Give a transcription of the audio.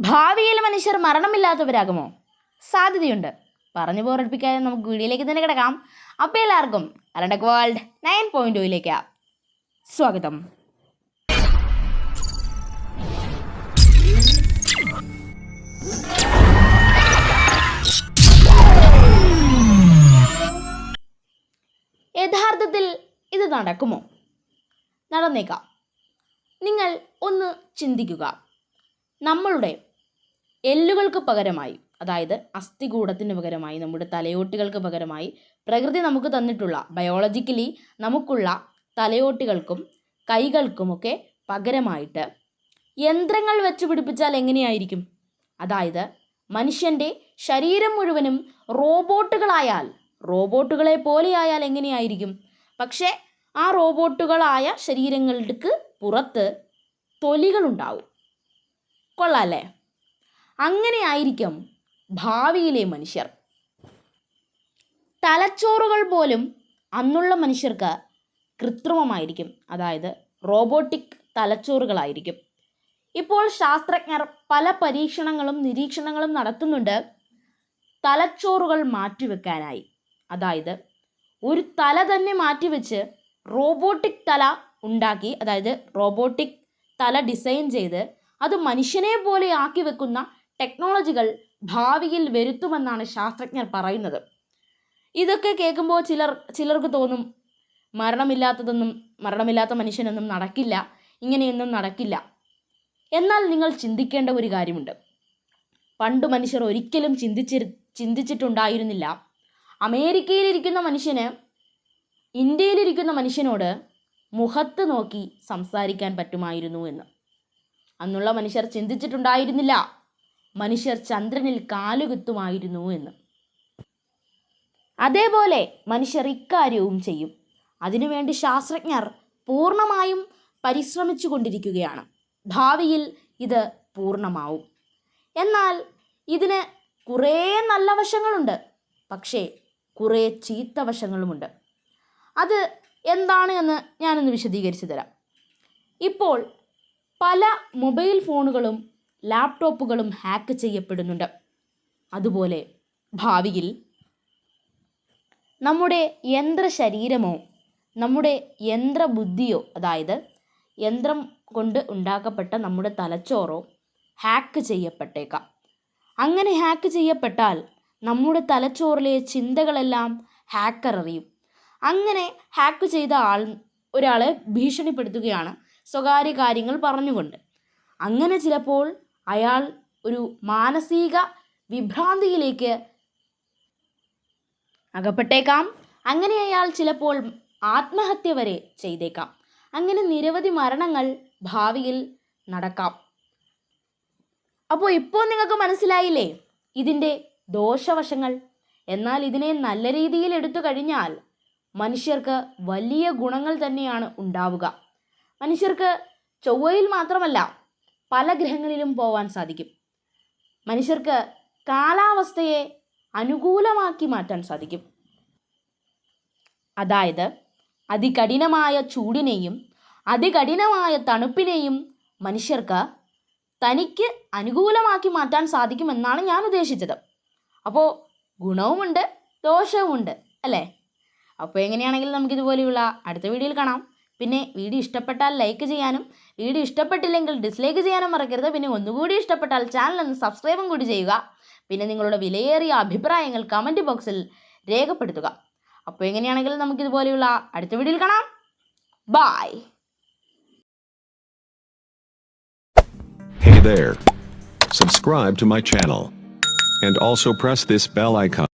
ഭാവിയിൽ മനുഷ്യർ മരണമില്ലാത്തവരാകുമോ? സാധ്യതയുണ്ട്. പറഞ്ഞു പോറടിപ്പിക്കാതെ നമുക്ക് വീഡിയോയിലേക്ക് തന്നെ കിടക്കാം. അപ്പോൾ എല്ലാവർക്കും അരണ്ടക് വേൾഡ് നയൻ പോയിന്റ് സ്വാഗതം. യഥാർത്ഥത്തിൽ ഇത് നടക്കുമോ? നടന്നേക്കാം. നിങ്ങൾ ഒന്ന് ചിന്തിക്കുക. നമ്മളുടെ എല്ലുകൾക്ക് പകരമായി അതായത് അസ്ഥികൂടത്തിന് പകരമായി നമ്മുടെ തലയോട്ടികൾക്ക് പകരമായി പ്രകൃതി നമുക്ക് തന്നിട്ടുള്ള ബയോളജിക്കലി നമുക്കുള്ള തലയോട്ടികൾക്കും കൈകൾക്കുമൊക്കെ പകരമായിട്ട് യന്ത്രങ്ങൾ വെച്ച് പിടിപ്പിച്ചാൽ എങ്ങനെയായിരിക്കും? അതായത് മനുഷ്യന്റെ ശരീരം മുഴുവനും റോബോട്ടുകളായാൽ റോബോട്ടുകളെ പോലെയായാൽ എങ്ങനെയായിരിക്കും? പക്ഷേ ആ റോബോട്ടുകളായ ശരീരങ്ങൾക്ക് പുറത്ത് തൊലികളുണ്ടാവും. കൊള്ളാല്ലേ? അങ്ങനെ ആയിരിക്കും ഭാവിയിലെ മനുഷ്യർ. തലച്ചോറുകൾ പോലും അന്നുള്ള മനുഷ്യർക്ക് കൃത്രിമമായിരിക്കും. അതായത് റോബോട്ടിക് തലച്ചോറുകളായിരിക്കും. ഇപ്പോൾ ശാസ്ത്രജ്ഞർ പല പരീക്ഷണങ്ങളും നിരീക്ഷണങ്ങളും നടത്തുന്നുണ്ട് തലച്ചോറുകൾ മാറ്റിവെക്കാനായി. അതായത് ഒരു തല തന്നെ മാറ്റിവെച്ച് റോബോട്ടിക് തല ഉണ്ടാക്കി അതായത് റോബോട്ടിക് തല ഡിസൈൻ ചെയ്ത് അത് മനുഷ്യനെ പോലെ ആക്കി വെക്കുന്ന ടെക്നോളജികൾ ഭാവിയിൽ വരുത്തുമെന്നാണ് ശാസ്ത്രജ്ഞർ പറയുന്നത്. ഇതൊക്കെ കേൾക്കുമ്പോൾ ചിലർ ചിലർക്ക് തോന്നും മരണമില്ലാത്തതൊന്നും മരണമില്ലാത്ത മനുഷ്യനൊന്നും നടക്കില്ല ഇങ്ങനെയൊന്നും നടക്കില്ല. എന്നാൽ നിങ്ങൾ ചിന്തിക്കേണ്ട ഒരു കാര്യമുണ്ട്. പണ്ട് മനുഷ്യർ ഒരിക്കലും ചിന്തിച്ചി ചിന്തിച്ചിട്ടുണ്ടായിരുന്നില്ല. അമേരിക്കയിലിരിക്കുന്ന മനുഷ്യന് ഇന്ത്യയിലിരിക്കുന്ന മനുഷ്യനോട് മുഖത്ത് നോക്കി സംസാരിക്കാൻ പറ്റുമായിരുന്നു എന്ന്. അന്നുള്ള മനുഷ്യർ ചിന്തിച്ചിട്ടുണ്ടായിരുന്നില്ല. മനുഷ്യർ ചന്ദ്രനിൽ കാലുകുത്തുമായിരുന്നു എന്ന്. അതേപോലെ മനുഷ്യർ ഇക്കാര്യവും ചെയ്യും. അതിനുവേണ്ടി ശാസ്ത്രജ്ഞർ പൂർണമായും പരിശ്രമിച്ചു കൊണ്ടിരിക്കുകയാണ് ഭാവിയിൽ ഇത് പൂർണമാവും. എന്നാൽ ഇതിന് കുറേ നല്ല വശങ്ങളുണ്ട്. പക്ഷേ കുറേ ചീത്ത വശങ്ങളുമുണ്ട്. അത് എന്താണ് എന്ന് ഞാനൊന്ന് വിശദീകരിച്ചു തരാം. ഇപ്പോൾ പല മൊബൈൽ ഫോണുകളും ലാപ്ടോപ്പുകളും ഹാക്ക് ചെയ്യപ്പെടുന്നുണ്ട്. അതുപോലെ ഭാവിയിൽ നമ്മുടെ യന്ത്ര ശരീരമോ നമ്മുടെ യന്ത്രബുദ്ധിയോ അതായത് യന്ത്രം കൊണ്ട് ഉണ്ടാക്കപ്പെട്ട നമ്മുടെ തലച്ചോറോ ഹാക്ക് ചെയ്യപ്പെട്ടേക്കാം. അങ്ങനെ ഹാക്ക് ചെയ്യപ്പെട്ടാൽ നമ്മുടെ തലച്ചോറിലെ ചിന്തകളെല്ലാം ഹാക്കർ അറിയും. അങ്ങനെ ഹാക്ക് ചെയ്ത ആൾ ഒരാളെ ഭീഷണിപ്പെടുത്തുകയാണ് സ്വകാര്യ കാര്യങ്ങൾ പറഞ്ഞുകൊണ്ട്. അങ്ങനെ ചിലപ്പോൾ അയാൾ ഒരു മാനസിക വിഭ്രാന്തിയിലേക്ക് അകപ്പെട്ടേക്കാം. അങ്ങനെ അയാൾ ചിലപ്പോൾ ആത്മഹത്യ വരെ ചെയ്തേക്കാം. അങ്ങനെ നിരവധി മരണങ്ങൾ ഭാവിയിൽ നടക്കാം. അപ്പോൾ ഇപ്പോൾ നിങ്ങൾക്ക് മനസ്സിലായില്ലേ? ഇതിന്റെ ദോഷവശങ്ങൾ. എന്നാൽ ഇതിനെ നല്ല രീതിയിൽ എടുത്തു കഴിഞ്ഞാൽ മനുഷ്യർക്ക് വലിയ ഗുണങ്ങൾ തന്നെയാണ് ഉണ്ടാവുക. മനുഷ്യർക്ക് ചൊവ്വയിൽ മാത്രമല്ല പല ഗ്രഹങ്ങളിലും പോവാൻ സാധിക്കും. മനുഷ്യർക്ക് കാലാവസ്ഥയെ അനുകൂലമാക്കി മാറ്റാൻ സാധിക്കും. അതായത് അതികഠിനമായ ചൂടിനെയും അതികഠിനമായ തണുപ്പിനെയും മനുഷ്യർക്ക് തനിക്ക് അനുകൂലമാക്കി മാറ്റാൻ സാധിക്കുമെന്നാണ് ഞാൻ ഉദ്ദേശിച്ചത്. അപ്പോൾ ഗുണവുമുണ്ട് ദോഷവുമുണ്ട് അല്ലേ? അപ്പോൾ എങ്ങനെയാണെങ്കിലും നമുക്കിതുപോലെയുള്ള അടുത്ത വീഡിയോയിൽ കാണാം. പിന്നെ വീഡിയോ ഇഷ്ടപ്പെട്ടാൽ ലൈക്ക് ചെയ്യാനും വീഡിയോ ഇഷ്ടപ്പെട്ടില്ലെങ്കിൽ ഡിസ്ലൈക്ക് ചെയ്യാനും മറക്കരുത് പിന്നെ ഒന്നുകൂടി ഇഷ്ടപ്പെട്ടാൽ ചാനൽ ഒന്ന് സബ്സ്ക്രൈബും കൂടി ചെയ്യുക പിന്നെ നിങ്ങളുടെ വിലയേറിയ അഭിപ്രായങ്ങൾ കമന്റ് ബോക്സിൽ രേഖപ്പെടുത്തുക അപ്പോൾ എങ്ങനെയാണെങ്കിൽ നമുക്കിതുപോലെയുള്ള അടുത്ത വീഡിയോയിൽ കാണാം bye Hey there. Subscribe to my channel. And also press this bell icon.